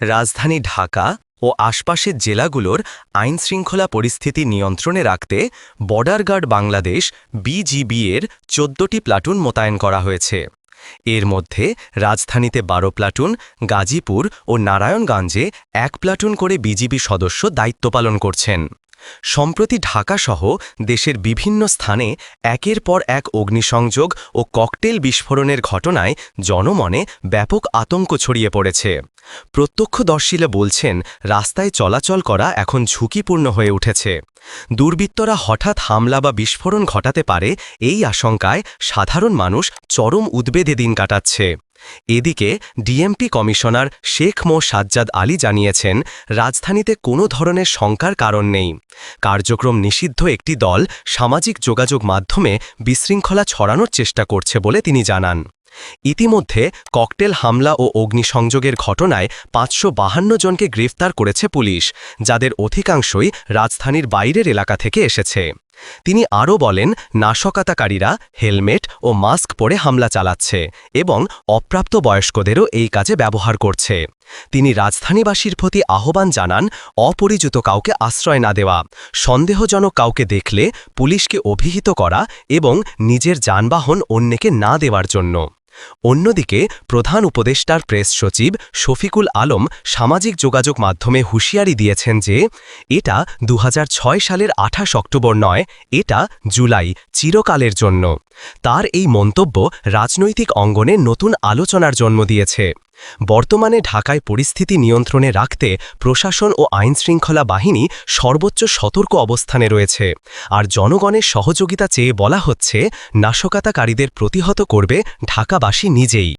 রাজধানী ঢাকা ও আশপাশের জেলাগুলোর আইনশৃঙ্খলা পরিস্থিতি নিয়ন্ত্রণে রাখতে বর্ডার গার্ড বাংলাদেশ বিজিবি এর চোদ্দটি প্লাটুন মোতায়েন করা হয়েছে। এর মধ্যে রাজধানীতে বারো প্লাটুন, গাজীপুর ও নারায়ণগঞ্জে এক প্লাটুন করে বিজিবি সদস্য দায়িত্ব পালন করছেন। সম্প্রতি ঢাকাসহ দেশের বিভিন্ন স্থানে একের পর এক অগ্নিসংযোগ ও ককটেল বিস্ফোরণের ঘটনায় জনমনে ব্যাপক আতঙ্ক ছড়িয়ে পড়েছে। প্রত্যক্ষদর্শীরা বলছেন, রাস্তায় চলাচল করা এখন ঝুঁকিপূর্ণ হয়ে উঠেছে। দুর্বৃত্তরা হঠাৎ হামলা বা বিস্ফোরণ ঘটাতে পারে এই আশঙ্কায় সাধারণ মানুষ চরম উদ্বেদে দিন কাটাচ্ছে। এদিকে ডিএমপি কমিশনার শেখ মো সাজ্জাদ আলী জানিয়েছেন, রাজধানীতে কোনো ধরনের শঙ্কার কারণ নেই। কার্যক্রম নিষিদ্ধ একটি দল সামাজিক যোগাযোগ মাধ্যমে বিশৃঙ্খলা ছড়ানোর চেষ্টা করছে বলে তিনি জানান। ইতিমধ্যে ককটেল হামলা ও অগ্নিসংযোগের ঘটনায় পাঁচশো বাহান্ন জনকে গ্রেফতার করেছে পুলিশ, যাদের অধিকাংশই রাজধানীর বাইরের এলাকা থেকে এসেছে। তিনি আরও বলেন, নাশকতাকারীরা হেলমেট ও মাস্ক পরে হামলা চালাচ্ছে এবং অপ্রাপ্ত বয়স্কদেরও এই কাজে ব্যবহার করছে। তিনি রাজধানীবাসীর প্রতি আহ্বান জানান, অপরিচিত কাউকে আশ্রয় না দেওয়া, সন্দেহজনক কাউকে দেখলে পুলিশকে অভিহিত করা এবং নিজের যানবাহন অন্যকে না দেওয়ার জন্য। অন্যদিকে প্রধান উপদেষ্টার প্রেস সচিব শফিকুল আলম সামাজিক যোগাযোগ মাধ্যমে হুঁশিয়ারি দিয়েছেন যে এটা দু হাজার ছয় সালের আঠাশ অক্টোবর নয়, এটা জুলাই, চিরকালের জন্য। তার এই মন্তব্য রাজনৈতিক অঙ্গনে নতুন আলোচনার জন্ম দিয়েছে। বর্তমানে ঢাকায় পরিস্থিতি নিয়ন্ত্রণে রাখতে প্রশাসন ও আইনশৃঙ্খলা বাহিনী সর্বোচ্চ সতর্ক অবস্থানে রয়েছে। আর জনগণের সহযোগিতা চেয়ে বলা হচ্ছে, নাশকতাকারীদের প্রতিহত করবে ঢাকাবাসী নিজেই।